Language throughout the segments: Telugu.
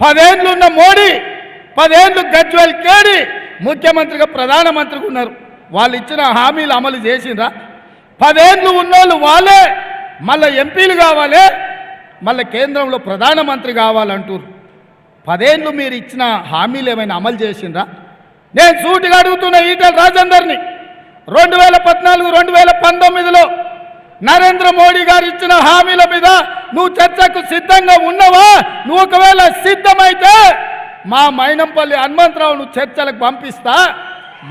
పదేండ్లు ఉన్న మోడీ పదేండ్లు గజ్వల్ కేడి ముఖ్యమంత్రిగా ప్రధానమంత్రిగా ఉన్నారు. వాళ్ళు ఇచ్చిన హామీలు అమలు చేసిండ్రా. పదేండ్లు ఉన్నోళ్ళు వాళ్ళే మళ్ళీ ఎంపీలు కావాలి మళ్ళీ కేంద్రంలో ప్రధానమంత్రి కావాలంటారు పదేండ్లు మీరు ఇచ్చిన హామీలు ఏమైనా అమలు చేసిండ్రా? నేను సూటిగా అడుగుతున్న ఈటల రాజేందర్ని రెండు వేల పద్నాలుగు రెండు వేల పంతొమ్మిదిలో నరేంద్ర మోడీ గారు ఇచ్చిన హామీల మీద నువ్వు చర్చకు సిద్ధంగా ఉన్నావా? నువ్వు ఒకవేళ సిద్ధమైతే మా మైనంపల్లి హనుమంతరావును చర్చలకు పంపిస్తా.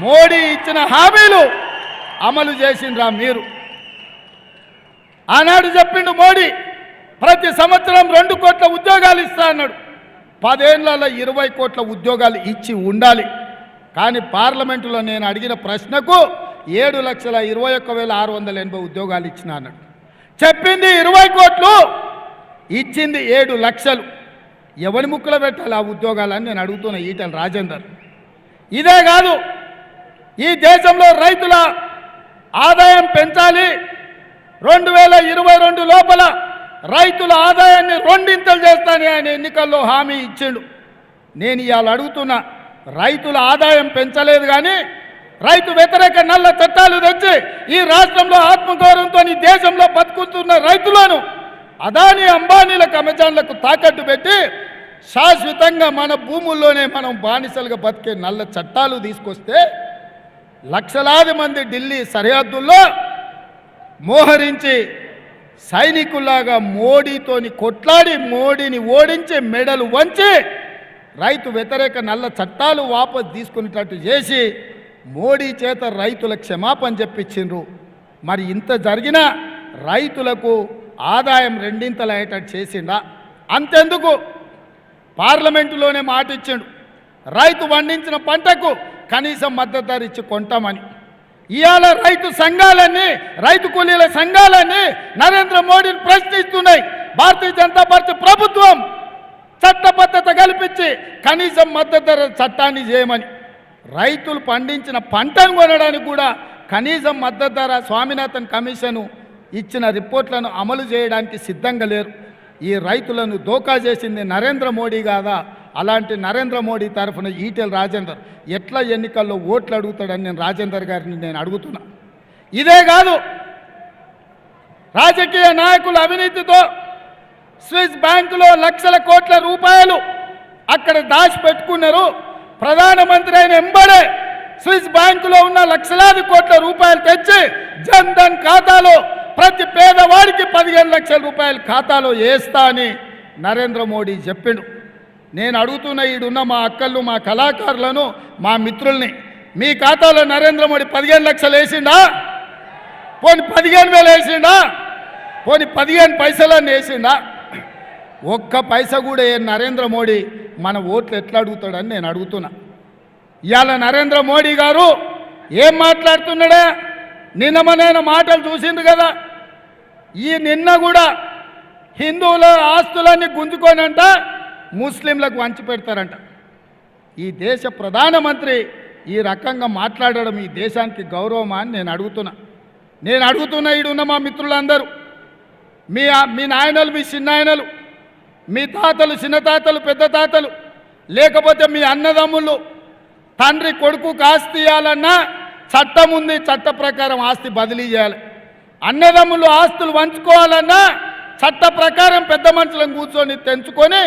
మోడీ ఇచ్చిన హామీలు అమలు చేసిండ్రా మీరు. ఆనాడు చెప్పిండు మోడీ ప్రతి సంవత్సరం రెండు కోట్ల ఉద్యోగాలు ఇస్తా అన్నాడు. పదేళ్ళలో ఇరవై కోట్ల ఉద్యోగాలు ఇచ్చి ఉండాలి. కానీ పార్లమెంటులో నేను అడిగిన ప్రశ్నకు ఏడు లక్షల ఇరవై ఒక్క వేల ఆరు వందల ఎనభై ఉద్యోగాలు ఇచ్చిన అన్నాడు చెప్పింది ఇరవై కోట్లు ఇచ్చింది ఏడు లక్షలు. ఎవరి ముక్కులో పెట్టాలి ఆ ఉద్యోగాలని నేను అడుగుతున్న ఈటల రాజేందర్. ఇదే కాదు ఈ దేశంలో రైతుల ఆదాయం పెంచాలి. రెండు వేల ఇరవై రెండు లోపల రైతుల ఆదాయాన్ని రెండింతలు చేస్తానని ఆయన ఎన్నికల్లో హామీ ఇచ్చిండు. నేను ఇవాళ అడుగుతున్నా రైతుల ఆదాయం పెంచలేదు కానీ రైతు వ్యతిరేక నల్ల చట్టాలు తెచ్చి ఈ రాష్ట్రంలో ఆత్మగౌరవంతో ఈ దేశంలో బతుకుతున్న రైతులను అదాని అంబానీల అమెజాన్లకు తాకట్టు పెట్టి శాశ్వతంగా మన భూముల్లోనే మనం బానిసలుగా బతికే నల్ల చట్టాలు తీసుకొస్తే లక్షలాది మంది ఢిల్లీ సరిహద్దుల్లో మోహరించి సైనికుల్లాగా మోడీతోని కొట్లాడి మోడీని ఓడించి మెడలు వంచి రైతు వ్యతిరేక నల్ల చట్టాలు వాపసు తీసుకునేటట్టు చేసి మోడీ చేత రైతుల క్షమాపణ చెప్పించిండ్రు. మరి ఇంత జరిగినా రైతులకు ఆదాయం రెండింతలు అయ్యేటట్టు చేసిండా? అంతెందుకు? పార్లమెంటులోనే మాట ఇచ్చిండు. రైతు పండించిన పంటకు కనీసం మద్దతు ధర ఇచ్చి కొంటామని. ఇవాళ రైతు సంఘాలన్నీ రైతు కూలీల సంఘాలన్నీ నరేంద్ర మోడీని ప్రశ్నిస్తున్నాయి. భారతీయ జనతా పార్టీ ప్రభుత్వం చట్టబద్ధత కల్పించి కనీసం మద్దతు ధర చట్టాన్ని చేయమని. రైతులు పండించిన పంటను కొనడానికి కూడా కనీసం మద్దతు ధర స్వామినాథన్ కమిషను ఇచ్చిన రిపోర్ట్లను అమలు చేయడానికి సిద్ధంగా లేరు. ఈ రైతులను దోకా చేసింది నరేంద్ర మోడీ కాదా? అలాంటి నరేంద్ర మోడీ తరఫున ఈటెల రాజేందర్ ఎట్లా ఎన్నికల్లో ఓట్లు అడుగుతాడని నేను రాజేందర్ గారిని నేను అడుగుతున్నా. ఇదే కాదు రాజకీయ నాయకుల అవినీతితో స్విస్ బ్యాంకులో లక్షల కోట్ల రూపాయలు అక్కడ దాచిపెట్టుకున్నారు. ప్రధానమంత్రి అయిన ఎంబడే స్విస్ బ్యాంకులో ఉన్న లక్షలాది కోట్ల రూపాయలు తెచ్చి జన్ ధన్ ఖాతాలో ప్రతి పేదవాడికి పదిహేను లక్షల రూపాయలు ఖాతాలో వేస్తా అని నరేంద్ర మోడీ చెప్పిండు. నేను అడుగుతున్న ఈడున్న మా అక్కలు మా కళాకారులను మా మిత్రుల్ని మీ ఖాతాలో నరేంద్ర మోడీ పదిహేను లక్షలు వేసిండా? పోని పదిహేను వేలు వేసిండా? పోని పదిహేను పైసలన్నీ వేసిండా? ఒక్క పైస కూడా నరేంద్ర మోడీ మన ఓట్లు ఎట్లా అడుగుతాడని నేను అడుగుతున్నా. ఇవాళ నరేంద్ర మోడీ గారు ఏం మాట్లాడుతున్నాడా? నిన్న మాటలు చూసింది కదా. ఈ నిన్న కూడా హిందువుల ఆస్తులన్నీ గుంజుకోనంట ముస్లింలకు వంచి పెడతారంట. ఈ దేశ ప్రధానమంత్రి ఈ రకంగా మాట్లాడడం ఈ దేశానికి గౌరవమా అని నేను అడుగుతున్నా. నేను అడుగుతున్నా ఈడున్న మా మిత్రులందరూ. మీ మీ నాయనలు మీ చిన్నాయనలు మీ తాతలు చిన్న తాతలు పెద్ద తాతలు లేకపోతే మీ అన్నదమ్ములు తండ్రి కొడుకు ఆస్తి ఇవ్వాలన్నా చట్టం ఉంది చట్ట ప్రకారం ఆస్తి బదిలీ చేయాలి. అన్నదమ్ములు ఆస్తులు పంచుకోవాలన్నా చట్ట ప్రకారం పెద్ద మనుషులను కూర్చొని తెంచుకొని